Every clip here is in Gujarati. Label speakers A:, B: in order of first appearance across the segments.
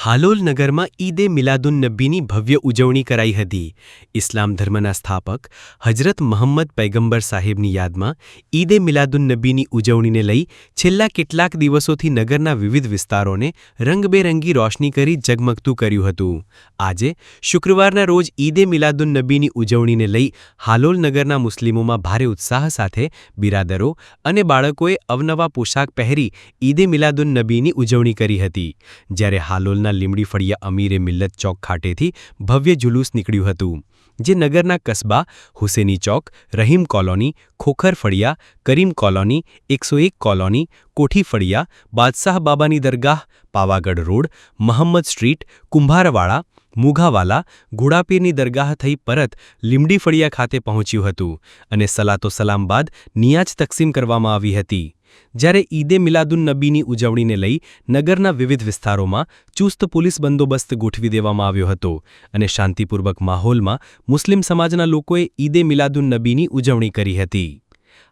A: હાલોલ નગરમાં ઈદે મિલાદુન નબીની ભવ્ય ઉજવણી કરાઈ હતી. ઇસ્લામ ધર્મના સ્થાપક હજરત મહમ્મદ પૈગંબર સાહેબની યાદમાં ઈદે મિલાદુન નબીની ઉજવણીને લઈ છેલ્લા કેટલાક દિવસોથી નગરના વિવિધ વિસ્તારોને રંગબેરંગી રોશની કરી ઝગમગતું કર્યું હતું. આજે શુક્રવારના રોજ ઈદે મિલાદુન નબીની ઉજવણીને લઈ હાલોલ નગરના મુસ્લિમોમાં ભારે ઉત્સાહ સાથે બિરાદરો અને બાળકોએ અવનવા પોશાક પહેરી ઈદે મિલાદુન નબીની ઉજવણી કરી હતી. જ્યારે હાલોલના લીમડી ફળિયા અમીરે મિલ્લત ચોક ખાટેથી ભવ્ય જુલુસ નીકળ્યું હતું, જે નગરના કસ્બા, હુસેની ચોક, રહીમ કોલોની, ખોખર ફળિયા, કરીમ કોલોની, એકસો એક કોલોની, કોઠી ફળિયા, બાદશાહ બાબાની દરગાહ, પાવાગઢ રોડ, મહમ્મદ સ્ટ્રીટ, કુંભારવાળા, મુઘાવાલા, ઘોડાપીરની દરગાહ થઈ પરત લીમડી ફળિયા ખાતે પહોંચ્યું હતું અને સલાતો સલામ બાદ નિયાજ તકસીમ કરવામાં આવી હતી. જ્યારે ઈદે મિલાદુન નબીની ઉજવણીને લઈ નગરના વિવિધ વિસ્તારોમાં ચુસ્ત પોલીસ બંદોબસ્ત ગોઠવી દેવામાં આવ્યો હતો અને શાંતિપૂર્વક માહોલમાં મુસ્લિમ સમાજના લોકોએ ઈદે મિલાદુન નબીની ઉજવણી કરી હતી.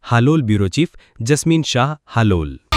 A: Halol bureau chief Jasmine Shah, Halol.